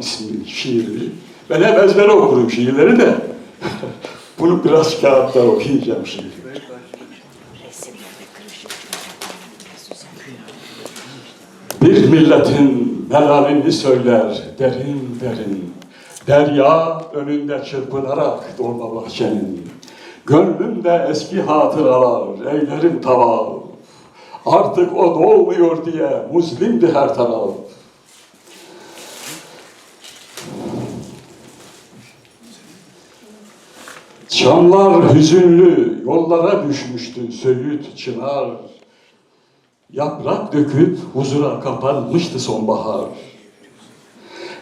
ismi şiiri. Ben hep ezbere okurum şiirleri de. Bunu biraz kağıttan okuyacağım şimdi. Bir milletin melalini söyler derin derin. Derya önünde çırpınarak dolma bahçenin. Gönlümde eski hatıralar, eylerim tavaf. Artık o doğmuyor diye muzlimdi her taraf. Çamlar hüzünlü yollara düşmüştü Söğüt Çınar. Yaprak döküp huzura kapanmıştı sonbahar.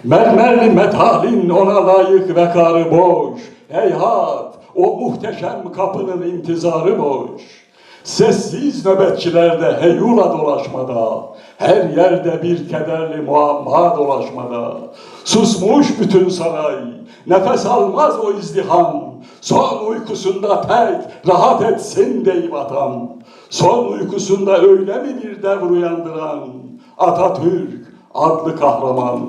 Mermerli metalin ona layık vekarı boş. Heyhat o muhteşem kapının intizarı boş. Sessiz nöbetçilerde heyula dolaşmada, her yerde bir kederli muamma dolaşmada. Susmuş bütün saray, nefes almaz o izdiham. Son uykusunda tek rahat etsin dey vatan. Son uykusunda öyle mi bir devr uyandıran Atatürk adlı kahraman.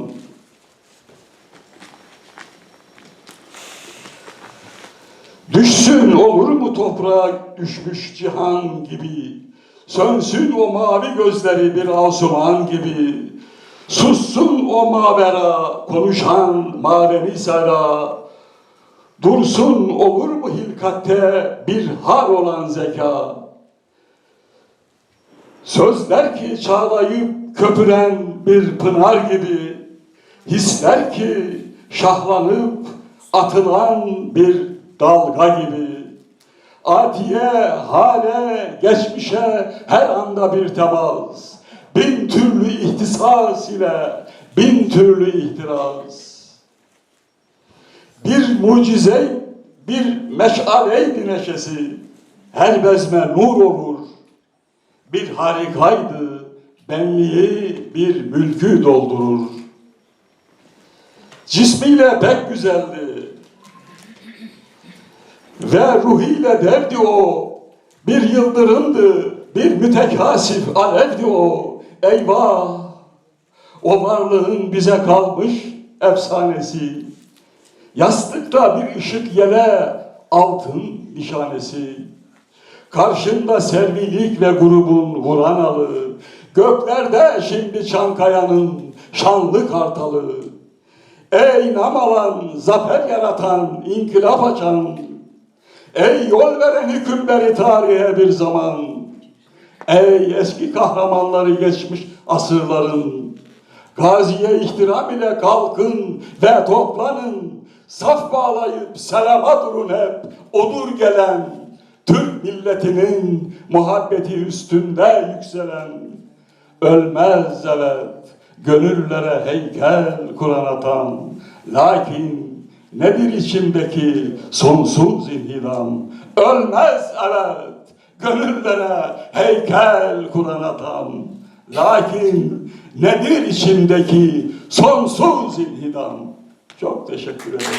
Düşsün olur mu toprağa düşmüş cihan gibi Sönsün o mavi gözleri bir asuman gibi Sussun o mavera konuşan maveni sara Dursun olur mu hilkatte bir har olan zeka. Sözler ki çağlayıp köpüren bir pınar gibi Hisler ki şahlanıp atılan bir dalga gibi Atiye, hale, geçmişe her anda bir temas. Bin türlü ihtisas ile bin türlü ihtiras. Bir mucize, bir meşaleydi neşesi Her bezme nur olur. Bir harikaydı, benliği bir mülkü doldurur. Cismiyle pek güzeldi ve ruhiyle derdi o. Bir yıldırımdı, bir mütekasif alevdi o. Eyvah! O varlığın bize kalmış efsanesi. Yastıkta bir ışık yele altın nişanesi. Karşında servilik ve grubun Vuranalı. Göklerde şimdi Çankaya'nın şanlı kartalı. Ey nam alan, zafer yaratan, inkılap açan, Ey yol veren hükümleri tarihe bir zaman, ey eski kahramanları geçmiş asırların, gaziye ihtiram ile kalkın ve toplanın, saf bağlayıp selama durun hep, odur gelen, Türk milletinin muhabbeti üstünde yükselen, ölmez evet, gönüllere heykel kuran atan, lakin Nedir içimdeki sonsuz inhidam? Ölmez evet, gönüllere heykel kuran adam. Lakin nedir içimdeki sonsuz inhidam? Çok teşekkür ederim.